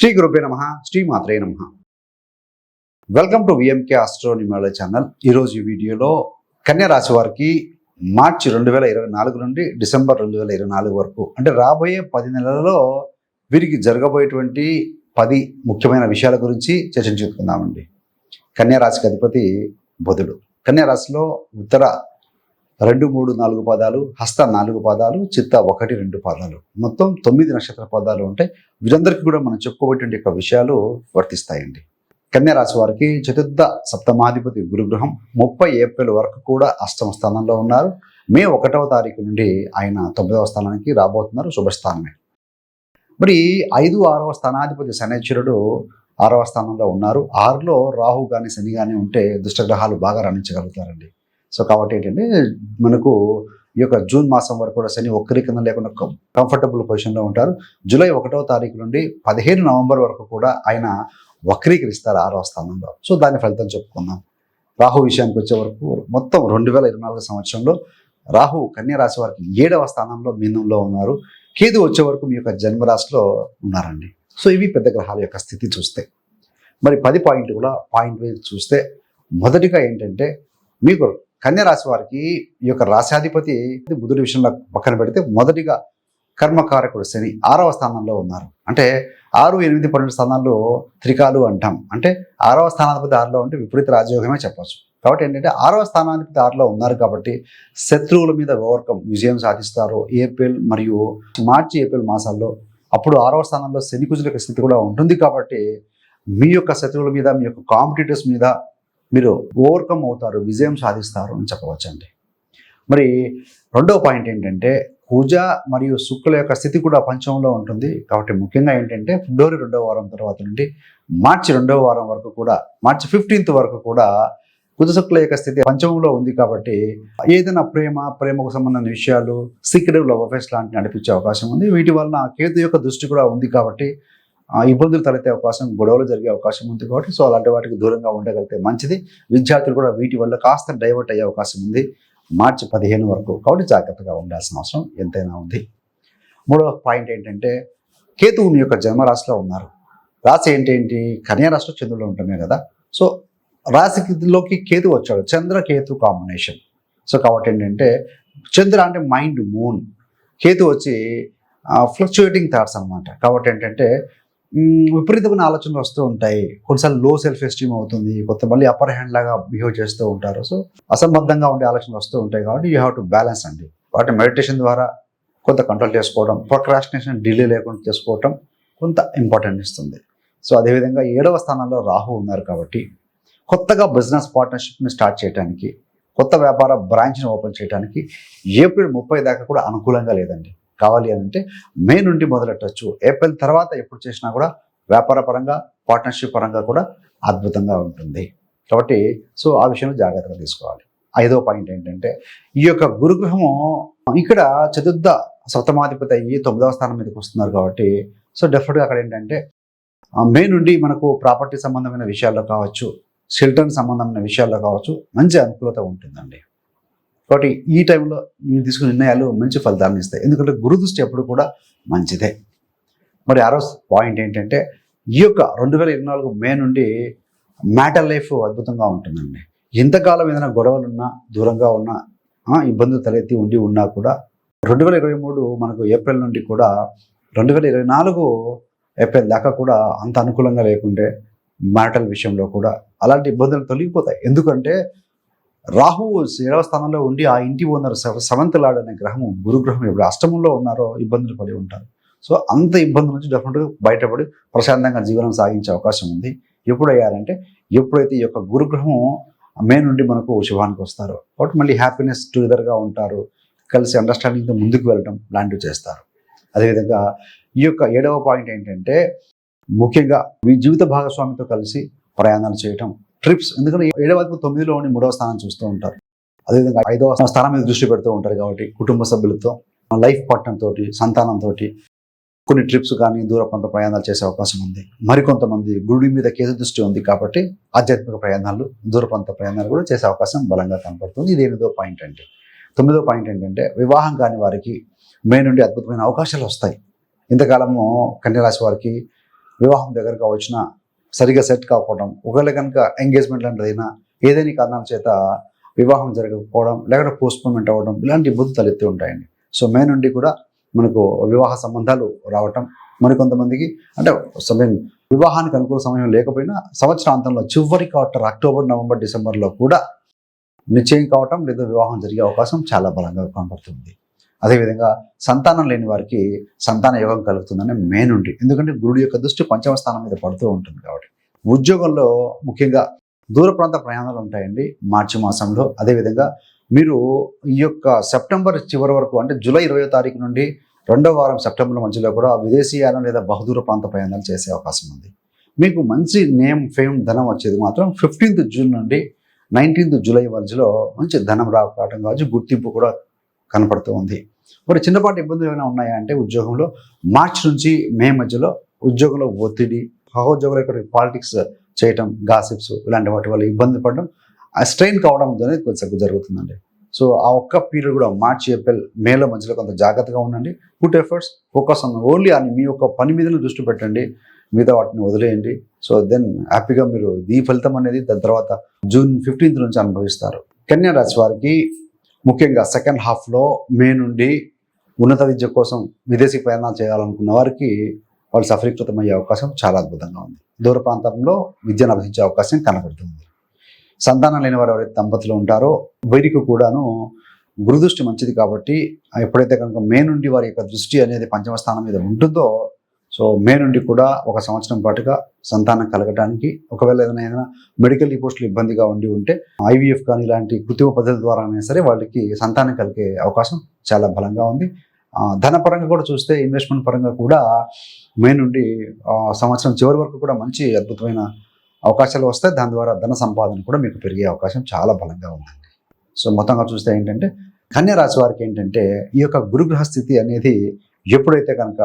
శ్రీ గురుపే నమ. శ్రీ మాత్రే నమ welcome to VMK astronumerology channel ఈరోజు ఈ వీడియోలో కన్యా రాశి వారికి మార్చి రెండు వేల ఇరవై నాలుగు నుండి డిసెంబర్ రెండు వేల ఇరవై నాలుగు వరకు అంటే రాబోయే పది నెలలలో వీరికి జరగబోయేటువంటి పది ముఖ్యమైన విషయాల గురించి చర్చించుకుందామండి. కన్యా రాశికి అధిపతి బుధుడు. కన్యా రాశిలో ఉత్తర రెండు మూడు నాలుగు పదాలు హస్త నాలుగు పదాలు చిత్త ఒకటి రెండు పదాలు. మొత్తం తొమ్మిది నక్షత్ర పదాలు ఉంటాయి. వీరందరికీ కూడా మనం చెప్పుకోబట్టి యొక్క విషయాలు వర్తిస్తాయండి. కన్యా రాశి వారికి చతుర్థ సప్తమాధిపతి గురుగ్రహం ముప్పై ఏప్రిల్ వరకు కూడా అష్టమ స్థానంలో ఉన్నారు. మే ఒకటవ తారీఖు నుండి ఆయన తొమ్మిదవ స్థానానికి రాబోతున్నారు. శుభస్థానమే. మరి ఐదు ఆరవ స్థానాధిపతి శనేశ్వరుడు ఆరవ స్థానంలో ఉన్నారు. ఆరులో రాహు కానీ శని కానీ ఉంటే దుష్టగ్రహాలు బాగా రాణించగలుగుతారండి. సో కాబట్టి ఏంటంటే మనకు ఈ యొక్క జూన్ మాసం వరకు కూడా శని ఒక్కరి కింద లేకుండా కంఫర్టబుల్ పొజిషన్లో ఉంటారు. జూలై ఒకటో తారీఖు నుండి పదిహేను నవంబర్ వరకు కూడా ఆయన వక్రీకరిస్తారు ఆరవ స్థానంలో. సో దాని ఫలితం చెప్పుకుందాం. రాహు విషయానికి వచ్చే వరకు మొత్తం రెండు వేల ఇరవై నాలుగు సంవత్సరంలో రాహు కన్యా రాశి వారికి ఏడవ స్థానంలో మీనంలో ఉన్నారు. కేతు వచ్చే వరకు మీ యొక్క జన్మరాశిలో ఉన్నారండి. సో ఇవి పెద్ద గ్రహాల యొక్క స్థితి చూస్తే. మరి పది పాయింట్ కూడా పాయింట్ వైజ్ చూస్తే మొదటిగా ఏంటంటే మీకు కన్యా రాశి వారికి ఈ యొక్క రాశాధిపతి బుధుడి విషయంలో పక్కన పెడితే మొదటిగా కర్మకారకుడు శని ఆరవ స్థానంలో ఉన్నారు. అంటే ఆరు ఎనిమిది పన్నెండు స్థానాల్లో త్రికాలు అంటాం. అంటే ఆరవ స్థానాధిపతి ఆరులో ఉంటే విపరీత రాజయోగమే చెప్పచ్చు. కాబట్టి ఏంటంటే ఆరవ స్థానాధిపతి ఆరులో ఉన్నారు కాబట్టి శత్రువుల మీద ఓవర్కమ్ విజయం సాధిస్తారు. ఏప్రిల్ మరియు మార్చి ఏప్రిల్ మాసాల్లో అప్పుడు ఆరవ స్థానంలో శని కుజుల యొక్క స్థితి కూడా ఉంటుంది కాబట్టి మీ యొక్క శత్రువుల మీద మీ యొక్క కాంపిటీటర్స్ మీద మీరు ఓవర్కమ్ అవుతారు విజయం సాధిస్తారు అని చెప్పవచ్చండి. మరి రెండవ పాయింట్ ఏంటంటే కుజ మరియు శుక్ల యొక్క స్థితి కూడా పంచమంలో ఉంటుంది. కాబట్టి ముఖ్యంగా ఏంటంటే ఫిబ్రవరి రెండవ వారం తర్వాత నుండి మార్చి రెండవ వారం వరకు కూడా మార్చి ఫిఫ్టీన్త్ వరకు కూడా కుజ శుక్ల యొక్క స్థితి పంచమంలో ఉంది కాబట్టి ఏదైనా ప్రేమ ప్రేమకు సంబంధించిన విషయాలు సీక్రెట్ లవ్ అఫేర్స్ లాంటివి నడిపించే అవకాశం ఉంది. వీటి వలన కేతు యొక్క దృష్టి కూడా ఉంది కాబట్టి ఇబ్బందులు తలెత్తే అవకాశం గొడవలు జరిగే అవకాశం ఉంది కాబట్టి సో అలాంటి వాటికి దూరంగా ఉండగలిగితే మంచిది. విద్యార్థులు కూడా వీటి వల్ల కాస్త డైవర్ట్ అయ్యే అవకాశం ఉంది. మార్చి పదిహేను వరకు కాబట్టి జాగ్రత్తగా ఉండాల్సిన అవసరం ఎంతైనా ఉంది. మూడవ పాయింట్ ఏంటంటే కేతువు మీ యొక్క జన్మరాశిలో ఉన్నారు. రాశి ఏంటేంటి కన్యా రాశిలో చంద్రుడు ఉంటున్నాయి కదా. సో రాశిలోకి కేతు వచ్చాడు. చంద్ర కేతు కాంబినేషన్ సో కాబట్టి ఏంటంటే చంద్ర అంటే మైండ్ మూన్ కేతు వచ్చి ఫ్లక్చుయేటింగ్ థాట్స్ అనమాట కాబట్టి ఏంటంటే విపరీతమైన ఆలోచనలు వస్తూ ఉంటాయి. కొన్నిసార్లు లో సెల్ఫ్ ఎస్టీమ్ అవుతుంది. కొత్త మళ్ళీ అప్పర్ హ్యాండ్ లాగా బిహేవ్ చేస్తూ ఉంటారు. సో అసంబద్ధంగా ఉండే ఆలోచనలు వస్తూ ఉంటాయి కాబట్టి యూ హ్యావ్ టు బ్యాలెన్స్ అండి. వాటి మెడిటేషన్ ద్వారా కొంత కంట్రోల్ చేసుకోవడం ప్రొక్రాస్టినేషన్ డిలే లేకుండా చేసుకోవటం కొంత ఇంపార్టెంట్ ఇస్తుంది. సో అదేవిధంగా ఏడవ స్థానంలో రాహు ఉన్నారు కాబట్టి కొత్తగా బిజినెస్ పార్ట్నర్షిప్ని స్టార్ట్ చేయడానికి కొత్త వ్యాపార బ్రాంచ్ని ఓపెన్ చేయడానికి ఏప్రిల్ ముప్పై దాకా కూడా అనుకూలంగా లేదండి. కావాలి అని అంటే మే నుండి మొదలెట్టచ్చు. ఏప్రిల్ తర్వాత ఎప్పుడు చేసినా కూడా వ్యాపార పరంగా పార్ట్నర్షిప్ పరంగా కూడా అద్భుతంగా ఉంటుంది. కాబట్టి సో ఆ విషయంలో జాగ్రత్తగా తీసుకోవాలి. ఐదో పాయింట్ ఏంటంటే ఈ యొక్క గురుగ్రహము ఇక్కడ చతుర్థ సప్తమాధిపతి అయ్యి తొమ్మిదవ స్థానం మీదకి వస్తున్నారు కాబట్టి సో డెఫినెట్గా అక్కడ ఏంటంటే మే నుండి మనకు ప్రాపర్టీ సంబంధమైన విషయాల్లో కావచ్చు షెల్టర్ సంబంధమైన విషయాల్లో కావచ్చు మంచి అనుకూలత ఉంటుందండి. కాబట్టి ఈ టైంలో మీరు తీసుకున్న నిర్ణయాలు మంచి ఫలితాలను ఇస్తాయి. ఎందుకంటే గురు దృష్టి ఎప్పుడు కూడా మంచిదే. మరి ఆరో పాయింట్ ఏంటంటే ఈ యొక్క రెండు వేల ఇరవై నాలుగు మే నుండి మ్యాటర్ లైఫ్ అద్భుతంగా ఉంటుందండి. ఎంతకాలం ఏదైనా గొడవలు ఉన్నా దూరంగా ఉన్నా ఇబ్బందులు తలెత్తి ఉండి ఉన్నా కూడా రెండు వేల ఇరవై మూడు మనకు ఏప్రిల్ నుండి కూడా రెండు వేల ఇరవై నాలుగు ఏప్రిల్ దాకా కూడా అంత అనుకూలంగా లేకుంటే మ్యాటల్ విషయంలో కూడా అలాంటి ఇబ్బందులు తొలగిపోతాయి. ఎందుకంటే రాహువు ఏడవ స్థానంలో ఉండి ఆ ఇంటి ఓనర్ సెవెంత్ లాడ్ అనే గ్రహము గురుగ్రహం ఎప్పుడు అష్టమంలో ఉన్నారో ఇబ్బందులు పడి ఉంటారు. సో అంత ఇబ్బంది నుంచి డెఫినెట్గా బయటపడి ప్రశాంతంగా జీవనం సాగించే అవకాశం ఉంది. ఎప్పుడు అయ్యారంటే ఎప్పుడైతే ఈ యొక్క గురుగ్రహం మే నుండి మనకు శుభానికి వస్తారో కాబట్టి మళ్ళీ హ్యాపీనెస్ టుగెదర్గా ఉంటారు. కలిసి అండర్స్టాండింగ్తో ముందుకు వెళ్ళడం లాంటివి చేస్తారు. అదేవిధంగా ఈ యొక్క ఏడవ పాయింట్ ఏంటంటే ముఖ్యంగా మీ జీవిత భాగస్వామితో కలిసి ప్రయాణాలు చేయటం ట్రిప్స్. ఎందుకంటే ఏడవ తొమ్మిదిలో ఉండి మూడవ స్థానం చూస్తూ ఉంటారు. అదేవిధంగా ఐదవ స్థానం మీద దృష్టి పెడుతూ ఉంటారు కాబట్టి కుటుంబ సభ్యులతో లైఫ్ పార్ట్నర్ తోటి సంతానంతో కొన్ని ట్రిప్స్ కానీ దూర ప్రాంత ప్రయాణాలు చేసే అవకాశం ఉంది. మరికొంతమంది గుడి మీద కేసు దృష్టి ఉంది కాబట్టి ఆధ్యాత్మిక ప్రయాణాలు దూర ప్రాంత ప్రయాణాలు కూడా చేసే అవకాశం బలంగా కనపడుతుంది. ఇది ఎనిమిదో పాయింట్ అంటే తొమ్మిదో పాయింట్ ఏంటంటే వివాహం కాని వారికి మే నుండి అద్భుతమైన అవకాశాలు వస్తాయి. ఇంతకాలము కన్యరాశి వారికి వివాహం దగ్గరగా వచ్చినా సరిగా సెట్ కాకపోవడం ఒకవేళ కనుక ఎంగేజ్మెంట్ లాంటిదైనా అయినా ఏదైనా కారణాల చేత వివాహం జరగకపోవడం లేకపోతే పోస్ట్పోన్మెంట్ అవ్వడం ఇలాంటి ఇబ్బందులు తలెత్తి ఉంటాయండి. సో మే నుండి కూడా మనకు వివాహ సంబంధాలు రావటం మరికొంతమందికి అంటే సమయం వివాహానికి అనుకూల సమయం లేకపోయినా సంవత్సరాంతంలో చివరి క్వార్టర్ అక్టోబర్ నవంబర్ డిసెంబర్లో కూడా నిశ్చయం కావటం లేదా వివాహం జరిగే అవకాశం చాలా బలంగా కనబడుతుంది. అదేవిధంగా సంతానం లేని వారికి సంతాన యోగం కలుగుతుందని మెయిన్ ఉండి ఎందుకంటే గురుడు యొక్క దృష్టి పంచమ స్థానం మీద పడుతూ ఉంటుంది కాబట్టి. ఉద్యోగంలో ముఖ్యంగా దూర ప్రాంత ప్రయాణాలు ఉంటాయండి. మార్చి మాసంలో. అదేవిధంగా మీరు ఈ యొక్క సెప్టెంబర్ చివరి వరకు అంటే జూలై ఇరవై తారీఖు నుండి రెండో వారం సెప్టెంబర్ మధ్యలో కూడా విదేశీయానం లేదా బహుదూర ప్రాంత ప్రయాణాలు చేసే అవకాశం ఉంది. మీకు మంచి నేమ్ ఫేమ్ ధనం వచ్చేది మాత్రం ఫిఫ్టీన్త్ జూన్ నుండి నైన్టీన్త్ జూలై మధ్యలో మంచి ధనం రావటం కావచ్చు గుర్తింపు కూడా కనపడుతూ ఉంది. మరి చిన్నపాటి ఇబ్బందులు ఏమైనా ఉన్నాయా అంటే ఉద్యోగంలో? మార్చ్ నుంచి మే మధ్యలో ఉద్యోగంలో ఒత్తిడి సహోద్యోగుల యొక్క పాలిటిక్స్ చేయటం గాసిప్స్ ఇలాంటి వాటి వల్ల ఇబ్బంది పడడం ఆ స్ట్రెయిన్ కావడం అనేది కొంచెం జరుగుతుందండి. సో ఆ ఒక్క పీరియడ్ కూడా మార్చి ఏప్రిల్ మేలో మధ్యలో కొంత జాగ్రత్తగా ఉండండి. Good efforts focus on only అని మీ యొక్క పని మీదనే దృష్టి పెట్టండి. మిగతా వాటిని వదిలేయండి. సో దెన్ హ్యాపీగా మీరు ఈ ఫలితం అనేది దాని తర్వాత జూన్ ఫిఫ్టీన్త్ నుంచి అనుభవిస్తారు. కన్యా రాశి వారికి ముఖ్యంగా సెకండ్ హాఫ్లో మే నుండి ఉన్నత విద్య కోసం విదేశీ ప్రయాణాలు చేయాలనుకున్న వారికి వాళ్ళు సఫలీకృతమయ్యే అవకాశం చాలా అద్భుతంగా ఉంది. దూర ప్రాంతంలో విద్యను అభ్యసించే అవకాశం కనబడుతుంది. సంతానం లేని వారు ఎవరైతే దంపతులు ఉంటారో వీరికి కూడాను గురుదృష్టి మంచిది కాబట్టి ఎప్పుడైతే కనుక మే నుండి వారి యొక్క దృష్టి అనేది పంచమ స్థానం మీద ఉంటుందో సో మే నుండి కూడా ఒక సంవత్సరం పాటుగా సంతానం కలగడానికి ఒకవేళ ఏదైనా ఏదైనా మెడికల్ పోస్టులు ఇబ్బందిగా ఉండి ఉంటే ఐవీఎఫ్ కానీ ఇలాంటి కృత్రిమ పద్ధతి ద్వారా అయినా సరే వాళ్ళకి సంతానం కలిగే అవకాశం చాలా బలంగా ఉంది. ధనపరంగా కూడా చూస్తే ఇన్వెస్ట్మెంట్ పరంగా కూడా మే నుండి సంవత్సరం చివరి వరకు కూడా మంచి అద్భుతమైన అవకాశాలు వస్తాయి. దాని ద్వారా ధన సంపాదన కూడా మీకు పెరిగే అవకాశం చాలా బలంగా ఉందండి. సో మొత్తంగా చూస్తే ఏంటంటే కన్యా రాశి వారికి ఏంటంటే ఈ యొక్క గురుగ్రహ స్థితి అనేది ఎప్పుడైతే కనుక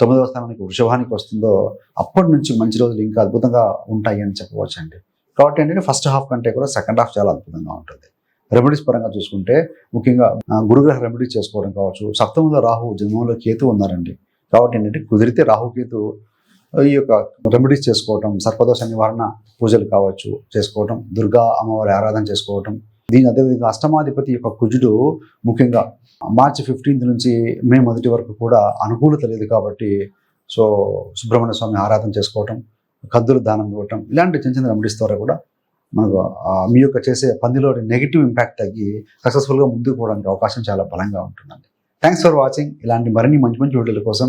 తొమ్మిదవ స్థానానికి వృషభానికి వస్తుందో అప్పటి నుంచి మంచి రోజులు ఇంకా అద్భుతంగా ఉంటాయి అని చెప్పవచ్చు అండి కాబట్టి ఏంటంటే ఫస్ట్ హాఫ్ కంటే కూడా సెకండ్ హాఫ్ చాలా అద్భుతంగా ఉంటుంది. రెమెడీస్ పరంగా చూసుకుంటే ముఖ్యంగా గురుగ్రహ రెమెడీస్ చేసుకోవడం కావచ్చు సప్తమంలో రాహు జన్మంలో కేతు ఉన్నారండి. కాబట్టి ఏంటంటే కుదిరితే రాహుకేతు ఈ యొక్క రెమెడీస్ చేసుకోవటం సర్పదోష నివారణ పూజలు కావచ్చు చేసుకోవటం దుర్గా అమ్మవారి ఆరాధన చేసుకోవటం దీని అదేవిధంగా అష్టమాధిపతి యొక్క కుజుడు ముఖ్యంగా మార్చి ఫిఫ్టీన్త్ నుంచి మే మొదటి వరకు కూడా అనుకూలత లేదు కాబట్టి సో సుబ్రహ్మణ్య స్వామి ఆరాధన చేసుకోవటం కద్దులు దానం ఇవ్వటం ఇలాంటి చిన్న చిన్న రెమెడీస్ ద్వారా కూడా మనకు మీ యొక్క చేసే పందిలో నెగిటివ్ ఇంపాక్ట్ తగ్గి సక్సెస్ఫుల్గా ముందుకు పోవడానికి అవకాశం చాలా బలంగా ఉంటుందండి. థ్యాంక్స్ ఫర్ వాచింగ్ ఇలాంటి మరిన్ని మంచి మంచి వీడియోల కోసం